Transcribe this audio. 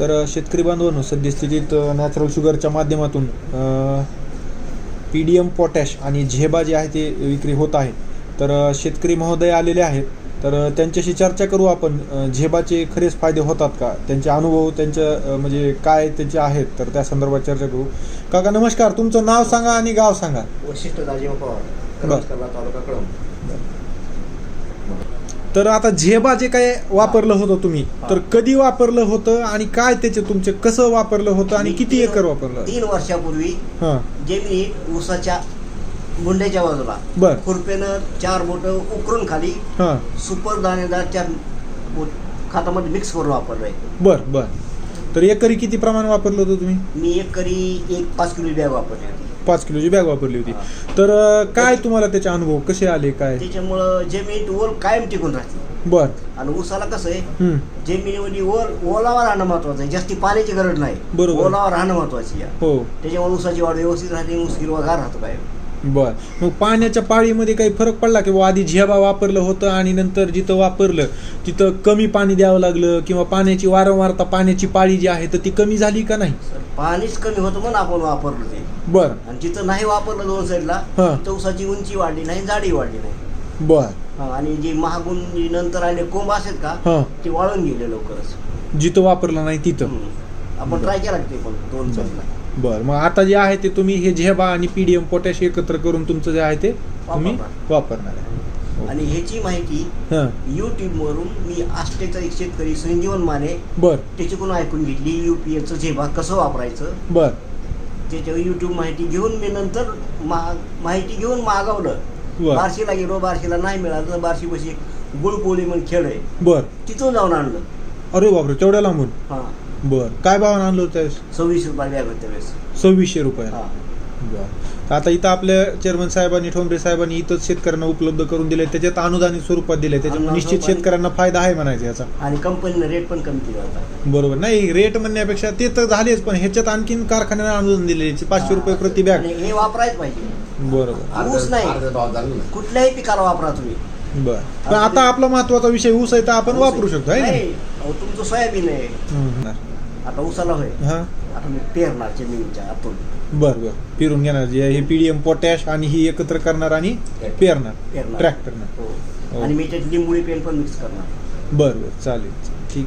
तर शेतकरी बांधवांनो सद्यस्थितीत नॅचरल शुगरच्या माध्यमातून पी डी एम पोटॅश आणि झेबा जे आहे ते विक्री होत आहे. तर शेतकरी महोदय आलेले आहेत. तर त्यांच्याशी चर्चा करू आपण झेबाचे खरेच फायदे होतात का? त्यांचे अनुभव त्यांच्या म्हणजे काय त्याचे आहेत? तर त्या संदर्भात चर्चा करू. काका नमस्कार. तुमचं नाव सांगा आणि गाव सांगा. वशिष्ठ दाजीव पवार तालुका कळंब. तर आता झेबा जे काय वापरलं होतं तुम्ही तर कधी वापरलं होतं आणि काय त्याचे तुमचे कसं वापरलं होतं आणि मी किती एकर वापरलं? तीन वर्षापूर्वी हां. जमिनीत ऊसाच्या गुंड्याच्या बाजूला बर. खुरपेनं चार बोट उकरून खाली हां. सुपर दाणेदार चार बोट खतामध्ये मिक्स करून वापरलंय. बर बर. तर एकरी किती प्रमाण वापरलं होतं तुम्ही? मी एक करी एक पाच किलो बॅग वापरली होती. पाच किलोची बॅग वापरली होती. तर काय तुम्हाला त्याचे अनुभव? कसे आले? काय? त्याच्यामुळं जमीन ओल कायम टिकून राहते. बर. आणि ऊसाला कसं आहे. जमिनीमध्ये ओल ओलावा राहणं महत्वाचं आहे. जास्ती पाण्याची गरज नाही. बरोबर. ओलावा राहणं महत्वाची हो. त्याच्यामुळे ऊसाची वाढ व्यवस्थित राहते ऊस हिरवागार राहतो काय बर. मग पाण्याच्या पाळीमध्ये काही फरक पडला की बुवा आधी झेबा वापरलं होतं आणि नंतर जिथं वापरलं तिथं कमी पाणी द्यावं लागलं किंवा पाण्याची वारंवारता पाण्याची पाळी जी आहे तर ती कमी झाली का नाही? पाणीच कमी होतं म्हणून आपण वापरलं ते. बर. आणि जिथं नाही वापरलं दोन साईडला हा. तिथं ऊसाची उंची वाढली नाही जाडी वाढली नाही. बर. हा, आणि जे महागून जे नंतर आले कोंब असतात का हां. ते वाळून गेले लवकरच. जिथं वापरलं नाही तिथं. हम्म. आपण ट्राय केला ते पण दोन साईडला. बर. मग आता जे आहे ते तुम्ही हे झेबा आणि पीडीएम पोटॅश एकत्र करून तुमचं जे आहे ते तुम्ही वापरणार. वापरणार आहे. आणि ह्याची माहिती हां. युट्यूब वरून मी आष्टेचा एक शेतकरी संजीवन माने बर. त्याच्याकडून ऐकून घेतली युपीएचं झेबा कसं वापरायचं? बर. त्याच्यावर युट्यूब माहिती घेऊन मी नंतर मा- माहिती घेऊन मागवलं. बर. बार्शीला गेलो बार्शीला नाही मिळालं तर बार्शी बशी गुळपोळी म्हणून खेळ आहे. बर. तिथून जाऊन आणलं. अरे बापरे तेवढ्या लांबून? हा. बर. काय भावानं आणलं होतं त्यावेळेस? सव्वीस रुपये बॅग होते त्यावेळेस. सव्वीसशे रुपये हा. बर. आता इथं आपल्या चेअरमन साहेबांनी ठोंबरे साहेबांनी इथंच शेतकऱ्यांना उपलब्ध करून दिले त्याच्यात अनुदानित स्वरूपात दिले त्याच्यामुळे अनुदान निश्चित शेतकऱ्यांना फायदा आहे म्हणायचा याचा. आणि कंपनीनं रेट पण कमी केला होता बरोबर. नाही रेट म्हणण्यापेक्षा ते तर झालेच पण ह्याच्यात आणखीन कारखान्याने अनुदान दिले पाचशे रुपये प्रति बॅग. आणि हे वापरायच पाहिजे. बरोबर. ऊस नाही. कुठल्याही पिकाला वापरा तुम्ही. बर. पण आता आपला महत्त्वाचा विषय ऊस आहे तर आपण वापरू शकतो है ना? नाही, अहो, तुमचं सोयाबीन आहे. हम्म. आता ऊसाला होय. हा. आता मी पेरणार जमिनीच्या आतून. बर बर. पेरून घेणार जे हे पीडीएम पोटॅश आणि ही एकत्र करणार आणि पेरणार. पेरणार. ट्रॅक्टरनं हो हो. आणि मी त्यात लिंबुळी पेन पण मिक्स करणार. बर बर. चालेल. ठीक.